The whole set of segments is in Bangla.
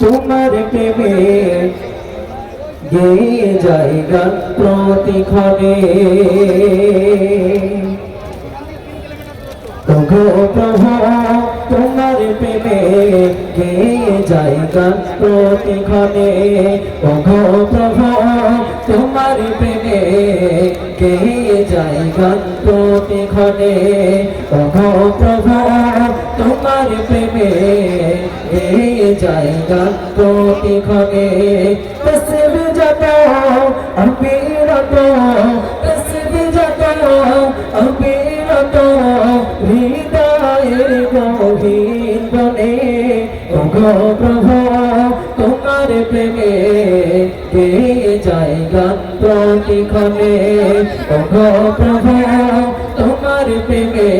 তোমার প্রেমে গেয়ে যাই গান প্রতিক্ষণে। প্রভু তোমার প্রেমে গেয়ে যায় গান প্রতিক্ষণে ওগো প্রভু, তোমার প্রেমে গেয়ে যায় গান প্রতিক্ষণে ওগো প্রভু, তোমার প্রেমে গেয়ে যায় গান হৃদয়ের গভীর বনে, ওগো প্রভু, তোমার প্রেমে কে যায় গান প্রতিক্ষণে ওগো প্রভু, তোমার প্রেমে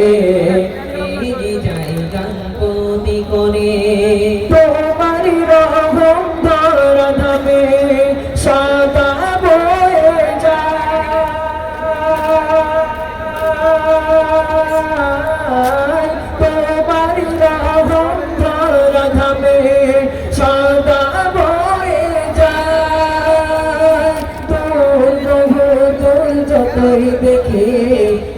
যতই দেখি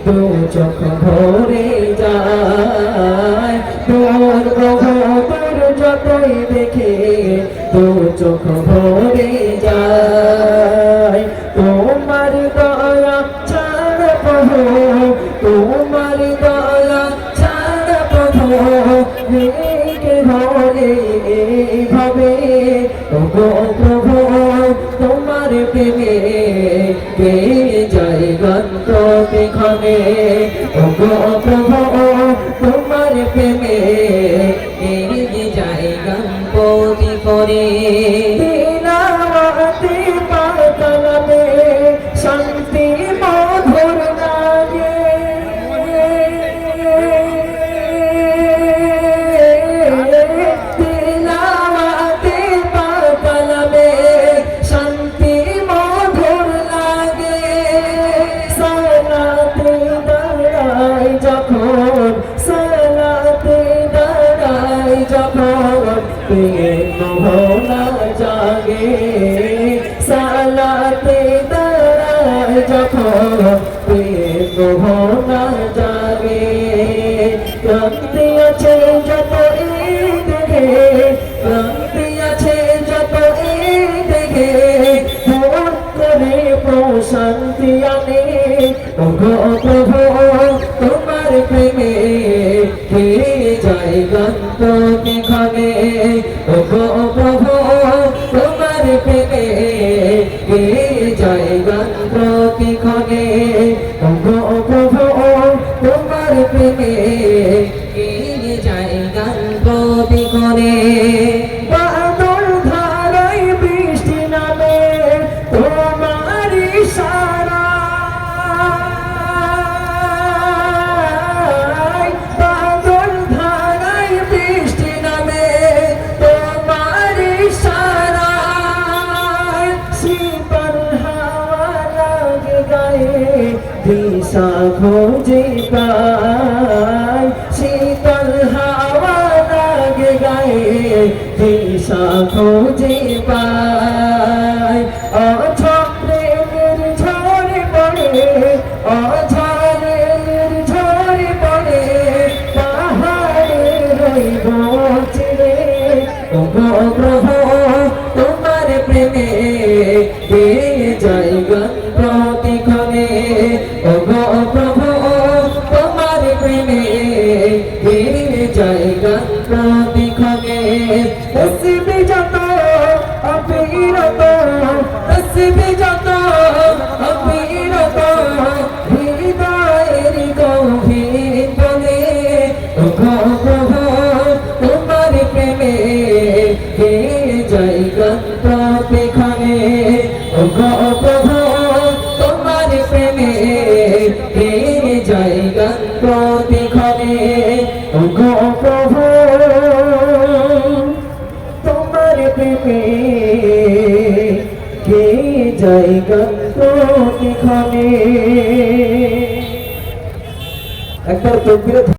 দু চোখ ভরে যায়। তোর তোর যতই দেখে দু চোখ ভরে যায়। তোমার দয়া ছাড় প্রভু, তোমার দয়া ছাড় প্রভু ভরে এইভাবে প্রভু তোমার প্রেমে পেয়ে যায় গান প্রতিক্ষণে ওগো প্রভু তোমার প্রেমে প্রেম ভোলা জাগে। সালাতে দাঁড়াই যখন প্রেম ভোলা জাগে। ক্রান্তি আছে যত দেখে ক্রান্তি আছে যত দেখে করে প্রশান্তি আনে। প্রভু, তোমার প্রেমে কে যায় গান কে যায় গান প্রতিক্ষণে প্রভু তোমার প্রেমে দিশা খোঁজে পায় শীতল হাওয়া লাগে গায়ে দিশা খোঁজে পায়। অঝরের ঝরে পড়ে, অঝরের ঝরে পড়ে, পাহাড়ে রইব ছেড়ে প্রতিক্ষণে তসবি যত অবিরত তসবি যত অবিরত হৃদয়ের গভীর তোমার প্রেমে যায় গান প্রতিক্ষণে একবার তকবিরে